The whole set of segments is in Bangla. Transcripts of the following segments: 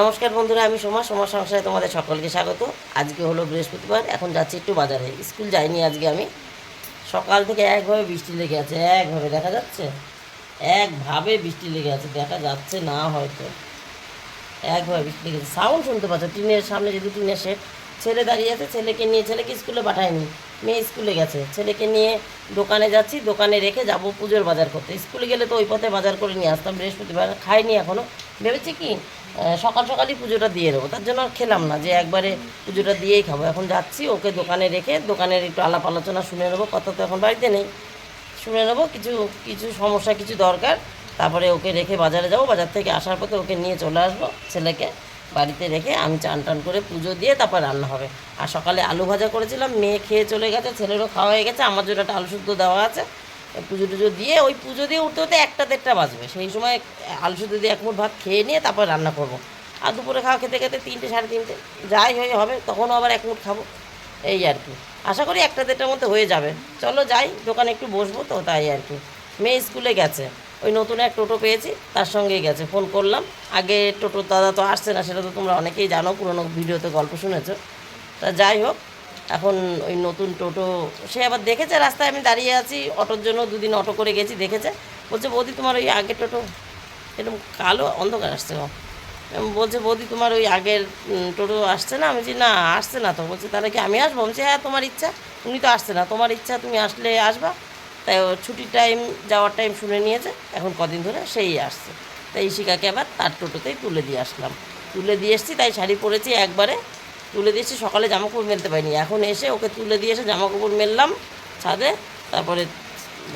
নমস্কার বন্ধুরা, আমি সোমা সোমা সংসারে তোমাদের সকলকে স্বাগত। আজকে হলো বৃহস্পতিবার, এখন যাচ্ছি একটু বাজারে। স্কুল যাইনি আজকে আমি। সকাল থেকে একভাবে বৃষ্টি লেগে আছে, একভাবে, দেখা যাচ্ছে? একভাবে বৃষ্টি লেগে আছে, দেখা যাচ্ছে না হয়তো। একভাবে বৃষ্টি লেগেছে সাউন্ড শুনতে পাচ্ছ? টিনের সামনে যেহেতু টিনের শেড ছেলে দাঁড়িয়ে আছে, ছেলেকে নিয়ে, ছেলেকে স্কুলে পাঠায়নি, মেয়ে স্কুলে গেছে। ছেলেকে নিয়ে দোকানে যাচ্ছি, দোকানে রেখে যাব পুজোর বাজার করতে। স্কুলে গেলে তো ওই পথে বাজার করে নিয়ে আসতাম, বৃহস্পতিবার খাইনি এখনও ভেবেছি কি সকাল সকালই পুজোটা দিয়ে দেবো। তার জন্য আর খেলাম না, যে একবারে পুজোটা দিয়েই খাব। এখন যাচ্ছি, ওকে দোকানে রেখে দোকানের একটু আলাপ আলোচনা শুনে নেব। কথা তো এখন বাড়িতে নেই। শুনে নেব, কিছু কিছু সমস্যা, কিছু দরকার। তারপরে ওকে রেখে বাজারে যাব। বাজার থেকে আসার পথে ওকে নিয়ে চলে আসব, ছেলেকে। বাড়িতে রেখে আমি চান টান করে পুজো দিয়ে তারপর রান্না হবে। আর সকালে আলু ভাজা করেছিলাম, মেয়ে খেয়ে চলে গেছে, ছেলেরও খাওয়া হয়ে গেছে, আমার জন্য একটা আলু শুদ্ধ দেওয়া আছে। পুজো টুজো দিয়ে, ওই পুজো দিয়ে উঠতে উঠতে একটা দেড়টা বাজবে। সেই সময় আলু শুদ্ধ দিয়ে এক মুঠ ভাত খেয়ে নিয়ে তারপর রান্না করব। আর দুপুরে খাওয়া খেতে খেতে তিনটে, সাড়ে তিনটে, যাই হয়ে হবে, তখনও আবার এক মুঠ খাব। এই আর কি। আশা করি একটা দেড়টার মধ্যে হয়ে যাবে। চলো যাই, দোকানে একটু বসবো তো, তাই আর কি। মেয়ে স্কুলে গেছে। ওই নতুন এক টোটো পেয়েছি, তার সঙ্গেই গেছে। ফোন করলাম, আগে টোটোর দাদা তো আসছে না, সেটা তো তোমরা অনেকেই জানো, পুরোনো ভিডিওতে গল্প শুনেছো। তা যাই হোক, এখন ওই নতুন টোটো, সে আবার দেখেছে রাস্তায়, আমি দাঁড়িয়ে আছি অটোর জন্য, দুদিন অটো করে গেছি, দেখেছে। বলছে, বৌদি, তোমার ওই আগের টোটো, এরকম কালো অন্ধকার আসছে বলছে, বৌদি, তোমার ওই আগের টোটো আসছে না? আমি বলছি, না, আসছে না তো। বলছে, তাহলে কি আমি আসব? বলছি হ্যাঁ তোমার ইচ্ছা। উনি তো আসছে না, তোমার ইচ্ছা, তুমি আসলে আসবা। তাই ও ছুটির টাইম যাওয়ার টাইম শুনে নিয়েছে, এখন কদিন ধরে সেই আসছে। তাই ইশিকাকে আবার তার টোটোতেই তুলে দিয়ে আসলাম। তুলে দিয়ে এসেছি, তাই শাড়ি পরেছি একবারে। তুলে দিয়েছি সকালে জামা কাপড় মেলতে পারিনি। এখন এসে ওকে তুলে দিয়ে এসে জামা কাপড় মেললাম ছাদে, তারপরে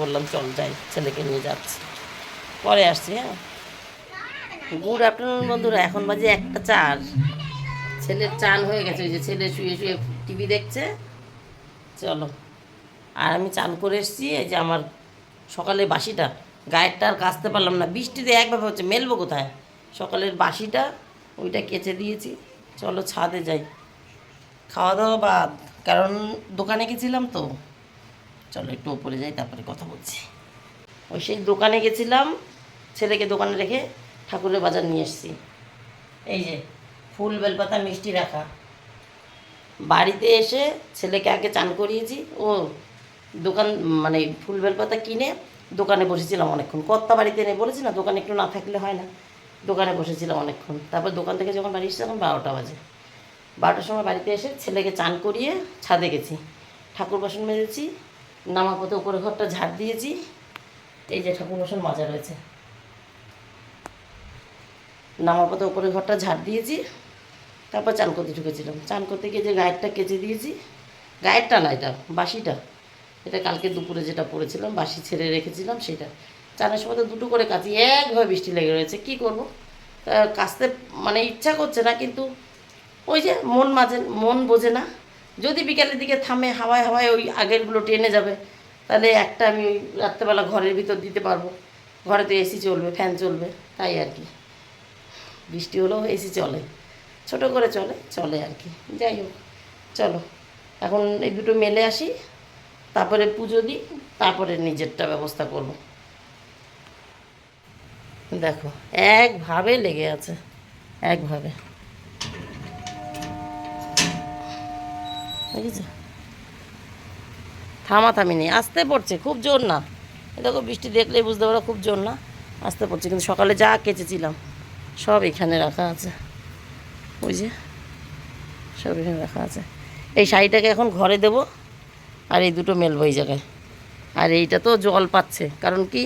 বললাম, চল যাই, ছেলেকে নিয়ে যাচ্ছি। পরে আসছি হ্যাঁ। গুড আফটারনুন বন্ধুরা, এখন বাজে একটা চার। ছেলের চান হয়ে গেছে, ওই যে ছেলে শুয়ে শুয়ে টিভি দেখছে। চলো। আর আমি চান করে এসেছি, এই যে আমার সকালে বাসিটা। গায়েরটা আর কাচতে পারলাম না। বৃষ্টিতে একভাবে হচ্ছে, মেলবো কোথায়? সকালের বাসিটা, ওইটা কেচে দিয়েছি। চলো ছাদে যাই। খাওয়া দাওয়া বাদ, কারণ দোকানে গেছিলাম তো। চলো একটু ওপরে যাই, তারপরে কথা বলছি। ওই সেই দোকানে গেছিলাম, ছেলেকে দোকানে রেখে ঠাকুরের বাজার নিয়ে এসেছি। এই যে, ফুল বেলপাতা, মিষ্টি রাখা। বাড়িতে এসে ছেলেকে আগে চান করিয়েছি। ও দোকান মানে ফুল বেলপাতা কিনে দোকানে বসেছিলাম অনেকক্ষণ। কর্তা বাড়িতে নেই বলেছি, না, দোকানে একটু না থাকলে হয় না। দোকানে বসেছিলাম অনেকক্ষণ। তারপর দোকান থেকে যখন বাড়ি এসেছি, তখন বারোটা বাজে। বারোটার সময় বাড়িতে এসে ছেলেকে চান করিয়ে ছাদে গেছি। ঠাকুর বাসন মেজেছি নামা পথে উপরে ঘরটা ঝাড় দিয়েছি। এই যে ঠাকুর বাসন মাজা রয়েছে। নামার পথে উপরে ঘরটা ঝাড় দিয়েছি, তারপর চান করতে ঢুকেছিলাম। চান করতে গিয়ে যে গায়েরটা কেচে দিয়েছি, গায়েরটা না, এটা বাসিটা এটা কালকে দুপুরে যেটা পড়েছিলাম, বাসি ছেড়ে রেখেছিলাম সেটা। চানের সময় তো দুটো করে কাচি একভাবে বৃষ্টি লেগে রয়েছে, কী করব? কাচতে মানে ইচ্ছা করছে না, কিন্তু ওই যে মন মাঝে, মন বোঝে না। যদি বিকালের দিকে থামে, হাওয়ায় হাওয়ায় ওই আগেরগুলো টেনে যাবে, তাহলে একটা আমি রাত্রেবেলা ঘরের ভিতর দিতে পারব। ঘরে তো এসি চলবে, ফ্যান চলবে, তাই আর কি। বৃষ্টি হলেও এসি চলে, ছোট করে চলে চলে আর কি। যাই হোক, চলো। এখন এই দুটো মেলে আসি। তারপরে পুজো দিই, তারপরে নিজেরটা ব্যবস্থা করব। দেখো, একভাবে লেগে আছে, একভাবে। দেখেছ? থামাথামি নেই, আসতে পড়ছে, খুব জোর না। দেখো, বৃষ্টি দেখলেই বুঝতে পারো, খুব জোর না, আসতে পড়ছে, কিন্তু সকালে যা কেচেছিলাম, সব এখানে রাখা আছে। ওই যে, সব এখানে রাখা আছে। এই শাড়িটাকে এখন ঘরে দেব আর এই দুটো মেলবো এই জায়গায়। আর এইটা তো জল পাচ্ছে, কারণ কি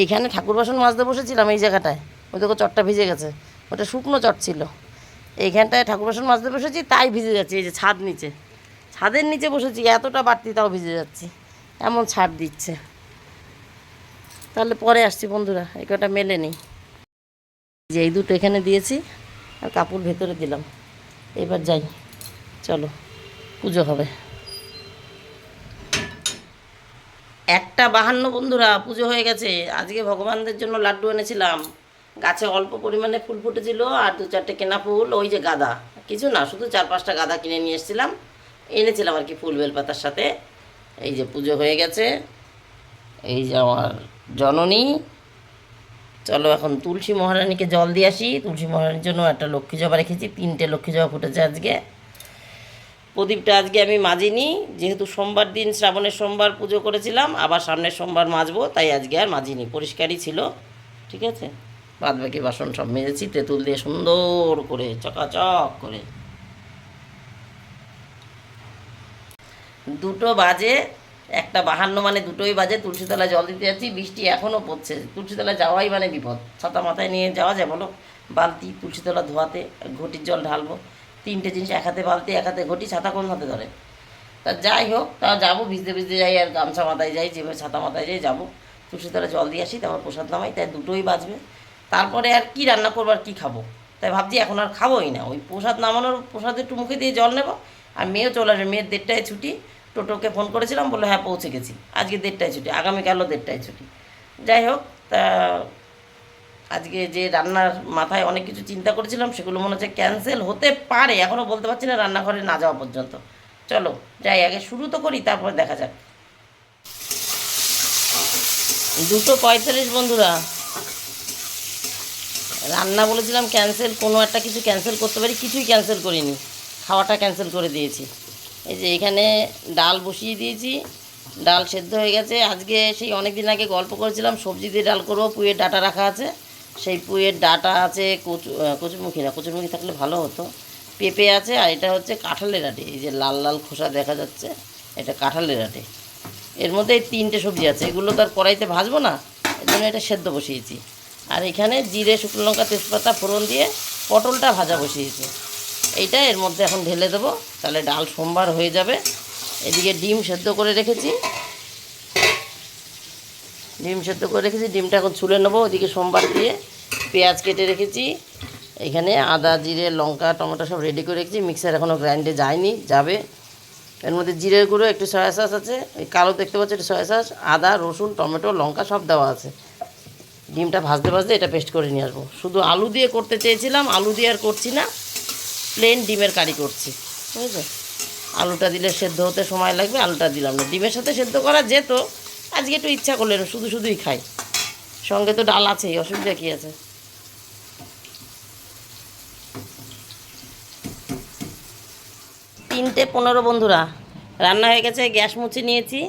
এইখানে ঠাকুর বাসন মাজতে বসেছিলাম এই জায়গাটায়, ওই দেখো চটটা ভিজে গেছে, ওটা শুকনো চট ছিল। এইখানটায় ঠাকুর বাসন মাজতে বসেছি, তাই ভিজে যাচ্ছে, এই যে ছাদ নিচে। ছাদের নিচে বসেছি, এতটা বাড়তি তাও ভিজে যাচ্ছি, এমন ছাড় দিচ্ছে। তাহলে পরে আসছি বন্ধুরা, এই কটা মেলে নেই। যে এই দুটো এখানে দিয়েছি, আর কাপড় ভেতরে দিলাম। এবার যাই, চলো, পুজো হবে। একটা বাহান্ন বন্ধুরা, পুজো হয়ে গেছে। আজকে ভগবানদের জন্য লাড্ডু এনেছিলাম। গাছে অল্প পরিমাণে ফুল ফুটেছিল আর দু চারটে কেনা ফুল, ওই যে গাদা। কিছু না, শুধু চার পাঁচটা গাদা কিনে নিয়ে এসেছিলাম। এনেছিলাম আর কি ফুল বেলপাতার সাথে। এই যে পুজো হয়ে গেছে। এই যে আমার জননী। চলো এখন তুলসী মহারানীকে জল দিয়ে আসি। তুলসী মহারানীর জন্য একটা লক্ষ্মী জবা রেখেছি। তিনটে লক্ষ্মী জবা ফুটেছে আজকে। প্রদীপটা আজকে আমি মাজিনি, যেহেতু সোমবার দিন, শ্রাবণের সোমবার পুজো করেছিলাম, আবার সামনের সোমবার মাজবো, তাই আজকে আর মাজিনি, পরিষ্কারই ছিল, ঠিক আছে? বাদ বাকি বাসন সব মেজেছি, তেঁতুল দিয়ে সুন্দর করে, চকাচক করে। দুটো বাজে, একটা বাহান্ন মানে দুটোই বাজে তুলসীতলা জল দিতে যাচ্ছি, বৃষ্টি এখনও পড়ছে তুলসীতলা যাওয়াই মানে বিপদ। ছাতা মাথায় নিয়ে যাওয়া যায় বলো? বালতি, তুলসীতলা ধোয়াতে, ঘটির জল ঢালবো। তিনটে জিনিস এক হাতে বালতি এক হাতে ঘটি, ছাতা কোন হাতে ধরে? তা যাই হোক, তা যাব, ভিজতে ভিজতে যাই, আর গামছা মাথায় যাই, যেভাবে ছাতা মাথায় যাই, যাব। তুলসীতলা জল দিয়ে আসি, তারপর প্রসাদ নামাই, তাই দুটোই বাঁচবে তারপরে আর কি রান্না করব আর কী খাব? তাই ভাবছি এখন আর খাবোই না। ওই প্রসাদ নামানোর, প্রসাদ একটু মুখে দিয়ে জল নেব, আর মেয়েও চলে আসবে। মেয়ের দেড়টায় ছুটি। টোটোকে ফোন করেছিলাম, বলল হ্যাঁ পৌঁছে গেছি। আজকে দেড়টায় ছুটি, আগামীকালও দেড়টায় ছুটি। যাই হোক, তা আজকে যে রান্নার মাথায় অনেক কিছু চিন্তা করেছিলাম, সেগুলো মনে হচ্ছে ক্যান্সেল হতে পারে। এখনও বলতে পারছি না রান্নাঘরে না যাওয়া পর্যন্ত। চলো, যাই, আগে শুরু তো করি, তারপরে দেখা যাক। দুটো পঁয়তাল্লিশ বন্ধুরা। রান্না বলেছিলাম ক্যান্সেল কোনো একটা কিছু ক্যান্সেল করতে পারি, কিছুই ক্যান্সেল করিনি। খাওয়াটা ক্যান্সেল করে দিয়েছি। এই যে এখানে ডাল বসিয়ে দিয়েছি, ডাল সেদ্ধ হয়ে গেছে। আজকে সেই অনেক দিন আগে গল্প করেছিলাম, সবজি দিয়ে ডাল করব, পুয়ের ডাটা রাখা আছে। সেই পুয়ের ডাটা আছে, কচু কচুরমুখী না কচুরমুখী থাকলে ভালো হতো। পেঁপে আছে, আর এটা হচ্ছে কাঁঠালের আটে, এই যে লাল লাল খোসা দেখা যাচ্ছে, এটা কাঁঠালের আটে। এর মধ্যে এই তিনটে সবজি আছে, এগুলো তো আর কড়াইতে ভাজবো না, এর জন্য এটা সেদ্ধ বসিয়েছি। আর এখানে জিরে, শুকনো লঙ্কা, তেজপাতা, ফোড়ন দিয়ে পটলটা ভাজা বসিয়েছি। এইটা এর মধ্যে এখন ঢেলে দেবো, তাহলে ডাল সোমবার হয়ে যাবে। এদিকে ডিম সেদ্ধ করে রেখেছি। ডিম সেদ্ধ করে রেখেছি। ডিমটা এখন ছুলে নেব, ওদিকে সোমবার দিয়ে পেঁয়াজ কেটে রেখেছি। এখানে আদা, জিরে, লঙ্কা, টমেটো সব রেডি করে রেখেছি। মিক্সার এখনও গ্রাইন্ডে যায়নি, যাবে। এর মধ্যে জিরের গুঁড়ো, একটু সয়া সস আছে। ওই কালো দেখতে পাচ্ছি, একটু সয়া সস আদা, রসুন, টমেটো, লঙ্কা সব দেওয়া আছে। ডিমটা ভাজতে ভাজতে এটা পেস্ট করে নিয়ে আসব। শুধু আলু দিয়ে করতে চেয়েছিলাম, আলু দিয়ে আর করছি না। প্লেন ডিমের কারি করছি। বুঝেছ? আলুটা দিলে সেদ্ধ হতে সময় লাগবে, আলুটা দিলাম না। ডিমের সাথে সেদ্ধ করা যেত আজকে একটু ইচ্ছা করলেন শুধু শুধুই খাই। সঙ্গে তো ডাল আছেই, অসুবিধা কী আছে? তিনটে পনেরো বন্ধুরা, রান্না হয়ে গেছে, গ্যাস মুছে নিয়েছি।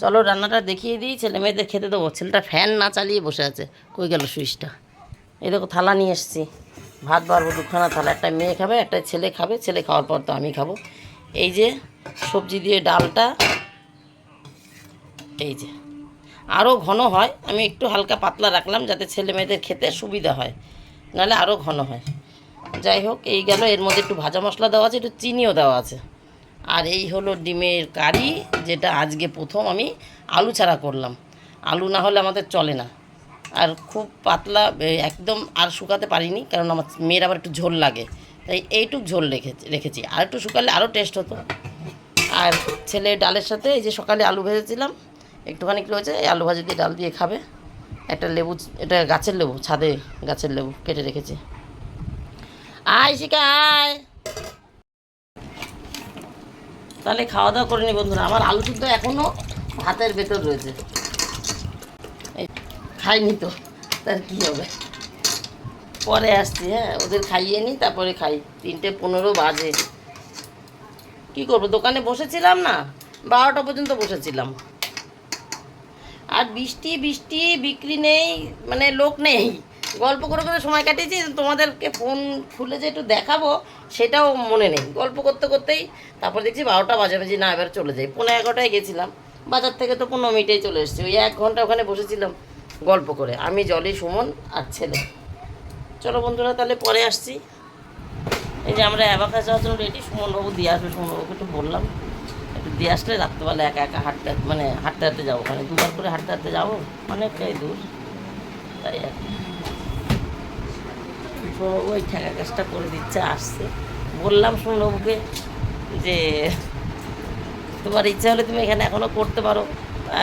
চলো রান্নাটা দেখিয়ে দিই, ছেলে মেয়েদের খেতে দেবো। ছেলেটা ফ্যান না চালিয়ে বসে আছে, কই গেল সুইচটা? এই দেখো থালা নিয়ে এসেছি। ভাত বাড়বো দুখানা থালা, একটা মেয়ে খাবে, একটা ছেলে খাবে, ছেলে খাওয়ার পর তো আমি খাব। এই যে সবজি দিয়ে ডালটা এই যে। আরও ঘন হয়, আমি একটু হালকা পাতলা রাখলাম যাতে ছেলে মেয়েদের খেতে সুবিধা হয়, নাহলে আরও ঘন হয়। যাই হোক, এই গেল, এর মধ্যে একটু ভাজা মশলা দেওয়া আছে, একটু চিনিও দেওয়া আছে। আর এই হলো ডিমের কারি, যেটা আজকে প্রথম আমি আলু ছাড়া করলাম। আলু না হলে আমাদের চলে না। আর খুব পাতলা একদম আর শুকাতে পারিনি, কারণ আমার মেয়ের আবার একটু ঝোল লাগে। তাই এইটুক ঝোল রেখেছি রেখেছি। আর একটু শুকালে আরও টেস্ট হতো। আর ছেলে ডালের সাথে এই যে সকালে আলু ভেজেছিলাম একটুখানি কি রয়েছে আলু ভাজি দিয়ে ডাল দিয়ে খাবে। একটা লেবু, এটা গাছের লেবু, ছাদে গাছের লেবু কেটে রেখেছি। আয় শিকা, আয়। তাহলে খাওয়া দাওয়া করে নি বন্ধুরা, আমার আলু সিদ্ধ এখনও ভাতের ভেতর রয়েছে। এই খাইনি তো, তার কী হবে? পরে আসছি হ্যাঁ ওদের খাইয়ে নিই তারপরে খাই। তিনটে পনেরো বাজে। কী করব, দোকানে বসেছিলাম না, বারোটা পর্যন্ত বসেছিলাম। আর বৃষ্টি বৃষ্টি, বিক্রি নেই মানে লোক নেই। গল্প করে করে সময় কাটিয়েছি, তোমাদেরকে ফোন খুলে যে একটু দেখাবো, সেটাও মনে নেই। গল্প করতে করতেই তারপর দেখছি বারোটা বাজাবাজি না, এবার চলে যাই। পনেরো এগারোটায় গেছিলাম। বাজার থেকে তো পনেরো মিনিটেই চলে এসেছি। ওই এক ঘণ্টা ওখানে বসেছিলাম গল্প করে। আমি, জলি, সুমন আর ছেলে। চলো বন্ধুরা, তাহলে পরে আসছি। এই যে আমরা অ্যাবাকাস যাওয়ার জন্য রেডি সুমনবাবু দিয়ে আসবে, সুমনবাবুকে একটু বললাম। একটু দিয়ে আসলে রাত্রেবেলা একা একা হাঁটতে মানে হাঁটতে হাঁটতে যাব। ওখানে দুবার করে হাঁটতে হাঁটতে যাব, অনেকটাই দূর। তাই আর কি। ওই ঠেকা কাজটা করে দিচ্ছে, আসছে। বললাম সুমনবাবুকে যে, তোমার ইচ্ছা হলে তুমি এখানে এখনও করতে পারো।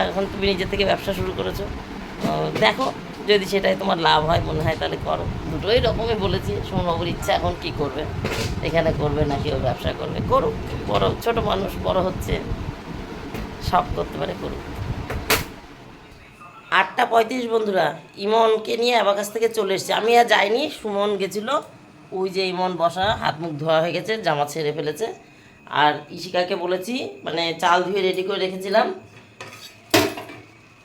এখন তুমি নিজে থেকে ব্যবসা শুরু করেছ। দেখো যদি সেটাই তোমার লাভ হয়, মনে হয় তাহলে করো। দুটোই রকমই বলেছি সোমবাবুর ইচ্ছা এখন কি করবে? এখানে করবে না কেউ ব্যবসা করবে? করুক, বড়, ছোট মানুষ, বড় হচ্ছে, সব করতে পারে, করুক। আটটা পঁয়ত্রিশ বন্ধুরা, ইমনকে নিয়ে আবার কাছ থেকে চলে এসেছে। আমি আর যাইনি, সুমন গেছিল। ওই যে ইমন বসা, হাত মুখ ধোয়া হয়ে গেছে, জামা ছেড়ে ফেলেছে। আর ইশিকাকে বলেছি মানে চাল ধুয়ে রেডি করে রেখেছিলাম।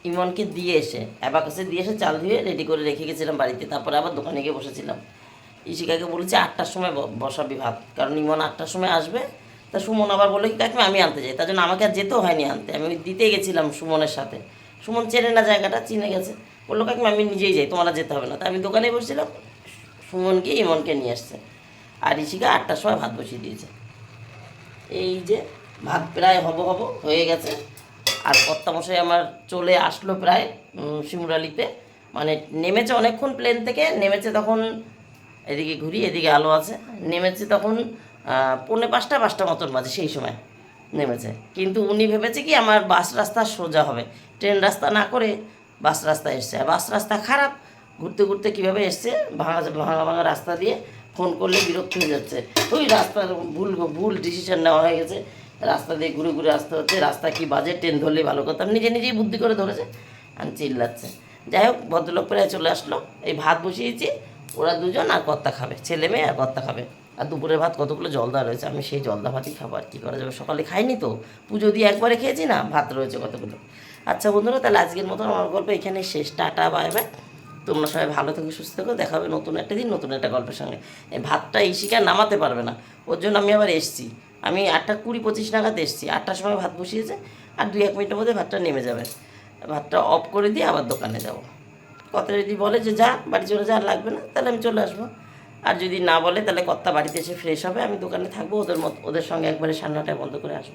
ইমনকে দিয়ে এসে, অ্যাবাকাসে দিয়ে এসে চাল ধুয়ে রেডি করে রেখে গেছিলাম বাড়িতে। তারপরে আবার দোকানে গিয়ে বসেছিলাম। ইশিকাকে বলেছি, আটটার সময় বসাবি ভাত। কারণ ইমন আটটার সময় আসবে। তা সুমন আবার বলে কাকিমা, আমি আনতে যাই। তার জন্য আমাকে আর যেতেও হয়নি আনতে। আমি দিতে গেছিলাম সুমনের সাথে। সুমন চেনে না জায়গাটা, চিনে গেছে। বলল, কাকিমা, আমি নিজেই যাই, তোমার যেতে হবে না। তা আমি দোকানে বসেছিলাম সুমনকে ইমনকে নিয়ে আসছে। আর ইশিকা আটটার সময় ভাত বসিয়ে দিয়েছে। এই যে ভাত প্রায় হব হব হয়ে গেছে। আর কর্তামশাই আমার চলে আসলো প্রায় শিমুরালিতে। মানে নেমেছে অনেকক্ষণ প্লেন থেকে, নেমেছে তখন এদিকে ঘুরি, এদিকে আলো আছে। নেমেছে তখন পৌনে পাঁচটা পাঁচটা মতন বাজে সেই সময় নেমেছে। কিন্তু উনি ভেবেছে কি, আমার বাস রাস্তা সোজা হবে। ট্রেন রাস্তা না করে বাস রাস্তা এসছে। বাস রাস্তা খারাপ, ঘুরতে ঘুরতে কীভাবে এসছে, ভাঙা ভাঙা ভাঙা রাস্তা দিয়ে ফোন করলে বিরক্ত হয়ে যাচ্ছে। ওই রাস্তার ভুল ভুল ডিসিশন নেওয়া হয়ে গেছে। রাস্তা দিয়ে ঘুরে ঘুরে আসতে হচ্ছে, রাস্তা কি বাজে, ট্রেন ধরলে ভালো করতাম নিজে নিজেই বুদ্ধি করে ধরেছে, আর চিল্লাচ্ছে। যাই হোক, ভদ্রলোক প্রায় চলে আসলো, এই ভাত বসিয়েছি, ওরা দুজন আর কর্তা খাবে, ছেলে মেয়ে আর কর্তা খাবে। আর দুপুরের ভাত কতগুলো জলদা রয়েছে, আমি সেই জলদা ভাতই খাব, আর কী করা যাবে? সকালে খাইনি তো, পুজো দিয়ে একবারে খেয়েছি না, ভাত রয়েছে কতগুলো। আচ্ছা বন্ধুরা, তাহলে আজকের মতন আমার গল্প এখানে শেষ। Tata, bye bye. তোমরা সবাই ভালো থেকো, সুস্থ থেকো দেখাবে নতুন একটা দিন, নতুন একটা গল্পের সঙ্গে। এই ভাতটা ইশিকা নামাতে পারবে না, ওর জন্য আমি আবার এসছি। আমি আটটা কুড়ি পঁচিশ নাগাদ এসেছি। আটটার সময় ভাত বসিয়েছে আর দুই এক মিনিটের মধ্যে ভাতটা নেমে যাবে। ভাতটা অফ করে দিয়ে আবার দোকানে যাব। কথা যদি বলে যে যা, বাড়ি চলে যা লাগবে না, তাহলে আমি চলে আসব। আর যদি না বলে, তাহলে কর্তা বাড়িতে এসে ফ্রেশ হবে। আমি দোকানে থাকব, ওদের মতো ওদের সঙ্গে একবারে সান্নাটা বন্ধ করে আসব।